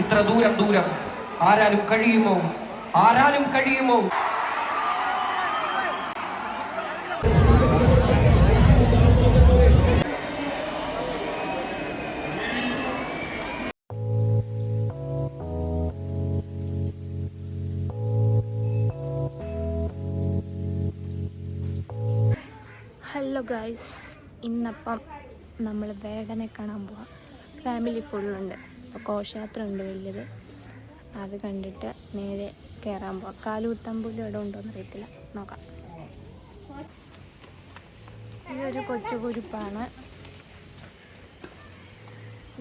ഇത്ര ദൂരം ദൂരം. ആരാലും കഴിയുമോ? ആരാലും കഴിയുമോ? ഹലോ ഗായ്സ് ഇന്നപ്പം നമ്മൾ വേടനെ കാണാൻ പോവാം. ഫാമിലി ഫുള്ളുണ്ട് അപ്പോൾ കോശയാത്ര ഉണ്ട് വലിയത്. അത് കണ്ടിട്ട് നേരെ കയറാൻ പോവാം. കാലുകുത്താൻ പോലും ഇവിടെ ഉണ്ടോയെന്ന് അറിയത്തില്ല. നോക്കാം. ഇതൊരു കൊച്ചു കുരിപ്പാണ്.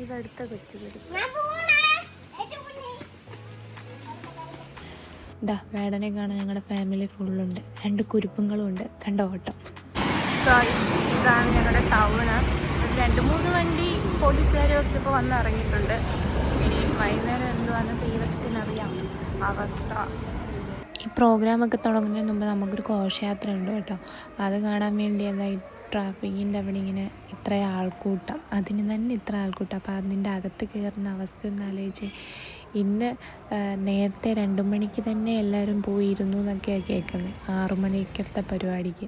ഇതടുത്ത കൊച്ചു കുരിപ്പ്. ഇതാ വേടനെ കാണാൻ ഞങ്ങളുടെ ഫാമിലി ഫുള്ളുണ്ട് രണ്ട് കുരുപ്പങ്ങളും ഉണ്ട് കണ്ടോ ഓട്ടം. ഇതാണ് ഞങ്ങളുടെ ടൗണ് രണ്ട് മൂന്ന് വണ്ടി. പോലീസുകാരും ഒക്കെ ഇപ്പോൾ വന്ന് ഇറങ്ങിയിട്ടുണ്ട് ഇനി വൈകുന്നേരം എന്തുവാന്ന് ദൈവത്തിനറിയാം. അവസ്ഥ. ഈ പ്രോഗ്രാമൊക്കെ തുടങ്ങുന്നതിന് മുമ്പ് നമുക്കൊരു ഘോഷയാത്ര ഉണ്ട് കേട്ടോ. അത് കാണാൻ വേണ്ടി എന്തായി ട്രാഫിക്കിന്റെ അവിടെ ഇങ്ങനെ ഇത്ര ആൾക്കൂട്ടം. അതിന് തന്നെ ഇത്ര ആൾക്കൂട്ടം. അപ്പോൾ അതിന്റെ അകത്ത് കയറുന്ന അവസ്ഥ ഒന്ന് ആലോചിച്ച് ഇന്ന് നേരത്തെ രണ്ട് മണിക്ക് തന്നെ എല്ലാവരും പോയിരുന്നു എന്നൊക്കെയാണ് കേൾക്കുന്നത്. ആറു മണിക്കത്തെ പരിപാടിക്ക്.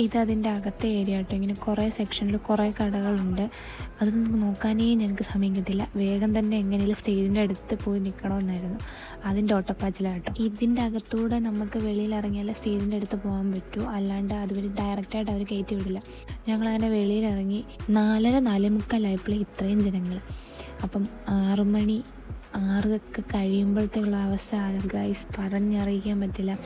ഇതതിന്റെ അകത്തെ ഏരിയ കേട്ടോ ഇങ്ങനെ കുറേ സെക്ഷനിൽ കുറേ കടകളുണ്ട്. അതൊന്നും നോക്കാനേ ഞങ്ങൾക്ക് സമയം കിട്ടില്ല. വേഗം തന്നെ എങ്ങനെയും സ്റ്റേജിന്റെ അടുത്ത് പോയി നിൽക്കണമെന്നായിരുന്നു അതിന്റെ ഓട്ടപ്പാച്ചിലാട്ടോ. ഇതിന്റെ അകത്തൂടെ നമുക്ക് വെളിയിൽ ഇറങ്ങിയാലേ സ്റ്റേജിന്റെ അടുത്ത് പോകാൻ പറ്റൂ. അല്ലാണ്ട് അതുവരെ ഡയറക്റ്റായിട്ട് അവർ കയറ്റി വിടില്ല. ഞങ്ങളങ്ങനെ വെളിയിൽ ഇറങ്ങി നാലര നാലേ മുക്കാലായപ്പോൾ ഇത്രയും ജനങ്ങൾ അപ്പം ആറു മണി ആറൊക്കെ കഴിയുമ്പോഴത്തേക്കുള്ള അവസ്ഥ ഗൈസ് പറഞ്ഞറിയിക്കാൻ പറ്റില്ല.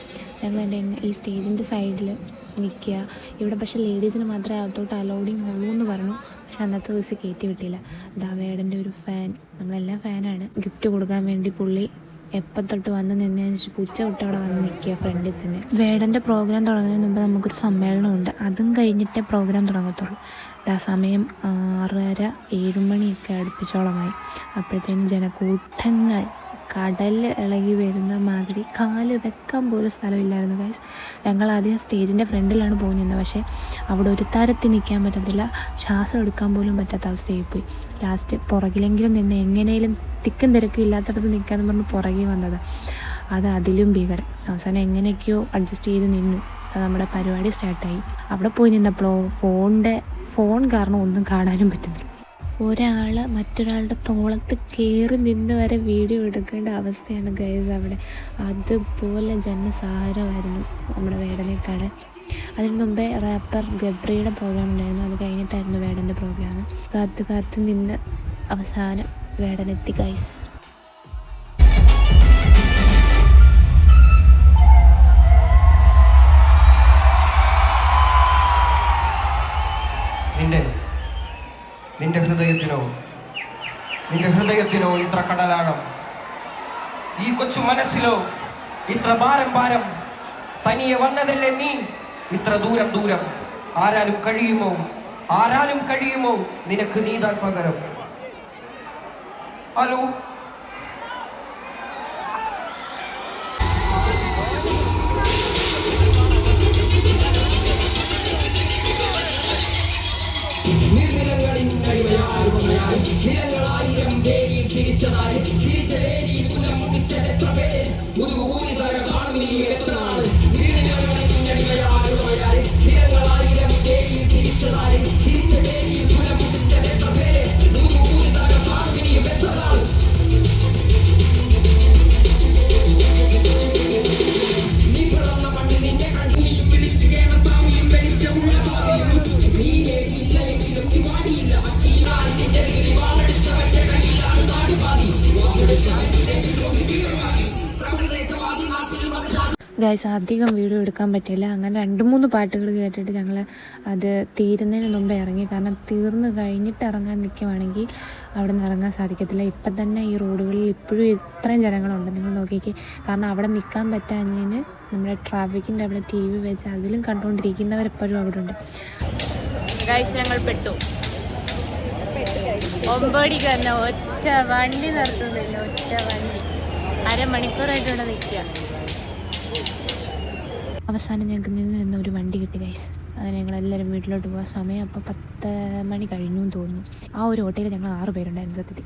ഞങ്ങൾ എന്റെ ഈ സ്റ്റേജിന്റെ സൈഡിൽ നിൽക്കുക. ഇവിടെ പക്ഷേ ലേഡീസിന് മാത്രമേ അകത്തോട്ട് അലൗഡിങ് ഉള്ളൂ എന്ന് പറഞ്ഞു. പക്ഷെ അന്നത്തെ ദിവസം കയറ്റി വിട്ടില്ല. ദാവേടന്റെ ഒരു ഫാൻ നമ്മളെല്ലാം ഫാനാണ് ഗിഫ്റ്റ് കൊടുക്കാൻ വേണ്ടി പുള്ളി എപ്പം തൊട്ട് വന്ന് നിന്നതിന് ഉച്ച തൊട്ട് അവിടെ വന്ന് നിൽക്കുക ഫ്രണ്ടിൽ തന്നെ. വേടന്റെ പ്രോഗ്രാം തുടങ്ങുന്നതിന് മുമ്പ് നമുക്കൊരു സമ്മേളനമുണ്ട്. അതും കഴിഞ്ഞിട്ടേ പ്രോഗ്രാം തുടങ്ങത്തുള്ളൂ. ആ സമയം ആറര ഏഴുമണിയൊക്കെ അടുപ്പിച്ചോളമായി. അപ്പോഴത്തേനും ജനക്കൂട്ടങ്ങൾ കടൽ ഇളകി വരുന്ന മാതിരി കാൽ വെക്കാൻ പോലും സ്ഥലമില്ലായിരുന്നു ഗൈസ് ഞങ്ങൾ ആദ്യം സ്റ്റേജിന്റെ ഫ്രണ്ടിലാണ് പോയി നിന്നത്. പക്ഷേ അവിടെ ഒരു തരത്തിൽ നിൽക്കാൻ പറ്റത്തില്ല. ശ്വാസം എടുക്കാൻ പോലും പറ്റാത്ത അവസ്ഥയായി പോയി. ലാസ്റ്റ് പുറകിലെങ്കിലും നിന്ന് എങ്ങനെയും തിക്കും തിരക്കും ഇല്ലാത്തടത്ത് നിൽക്കാന്ന് പറഞ്ഞ് പുറകെ വന്നത്. അത് അതിലും ഭീകരം അവസാനം എങ്ങനെയൊക്കെയോ അഡ്ജസ്റ്റ് ചെയ്ത് നിന്നു. നമ്മുടെ പരിപാടി സ്റ്റാർട്ടായി അവിടെ പോയി നിന്നപ്പോഴോ ഫോണിന്റെ ഫോൺ കാരണം ഒന്നും കാണാനും പറ്റുന്നില്ല. ഒരാൾ മറ്റൊരാളുടെ തോളത്ത് കയറി നിന്ന് വരെ വീഡിയോ എടുക്കേണ്ട അവസ്ഥയാണ് ഗൈസ് അവിടെ. അതുപോലെ ജനസാഹരമായിരുന്നു നമ്മുടെ വേടനേക്കാട്. അതിന് മുമ്പേ റാപ്പർ ഗബ്രിയുടെ പ്രോഗ്രാം ഉണ്ടായിരുന്നു. അത് കഴിഞ്ഞിട്ടായിരുന്നു വേടന്റെ പ്രോഗ്രാം കാത്ത് കാത്ത് നിന്ന് അവസാനം വേടനെത്തി ഗൈസ് നിന്റെ ഹൃദയത്തിനോ? നിന്റെ ഹൃദയത്തിനോ ഇത്ര കടലാഴം? ഈ കൊച്ചു മനസ്സിലോ ഇത്ര ഭാരം ഭാരം? തനിയെ വന്നതല്ലേ നീ? ഇത്ര ദൂരം ദൂരം. ആരാലും കഴിയുമോ? ആരാലും കഴിയുമോ? നിനക്ക് നീതാൻ പകരം. ഹലോ? അടിമയായി നിലങ്ങളായിരം വേലിയിൽ തിരിച്ചതായി. തിരിച്ച വേലിയിൽ കുലം മുടിച്ചതെത്ര പേര്? മുതുകൂലി തല കാണുവിനിയും എത്ര നാൾ ഗൈസ് അധികം വീഡിയോ എടുക്കാൻ പറ്റില്ല അങ്ങനെ രണ്ട് മൂന്ന് പാട്ടുകൾ കേട്ടിട്ട് ഞങ്ങൾ അത് തീരുന്നതിന് മുമ്പ് ഇറങ്ങി. കാരണം തീർന്നു കഴിഞ്ഞിട്ട് ഇറങ്ങാൻ നിൽക്കുവാണെങ്കിൽ അവിടെ നിന്ന് ഇറങ്ങാൻ സാധിക്കത്തില്ല. ഇപ്പം തന്നെ ഈ റോഡുകളിൽ ഇപ്പോഴും ഇത്രയും ജനങ്ങളുണ്ട്. നിങ്ങൾ നോക്കിക്ക്. കാരണം അവിടെ നിൽക്കാൻ പറ്റാഞ്ഞതിന് നമ്മുടെ ട്രാഫിക്കിന്റെ അവിടെ ടി വി വെച്ച് അതിലും കണ്ടുകൊണ്ടിരിക്കുന്നവരെപ്പോഴും അവിടെ ഉണ്ട് ഞങ്ങൾ പെട്ടു. ഒമ്പടിക്ക് തന്നെ ഒറ്റ വണ്ടി നിർത്തുന്നില്ല. ഒറ്റ വണ്ടി. അരമണിക്കൂറായിട്ട് ഇവിടെ നിൽക്കുക. അവസാനം ഞങ്ങൾക്ക് നിന്ന് നിന്ന് ഒരു വണ്ടി കിട്ടി ഗൈസ് അങ്ങനെ ഞങ്ങളെല്ലാവരും വീട്ടിലോട്ട് പോകാൻ സമയം അപ്പോൾ പത്ത് മണി കഴിഞ്ഞു തോന്നുന്നു. ആ ഒരു ഓട്ടോയിൽ ഞങ്ങൾ ആറ് പേരുണ്ടായിരുന്നു സത്യത്തിൽ.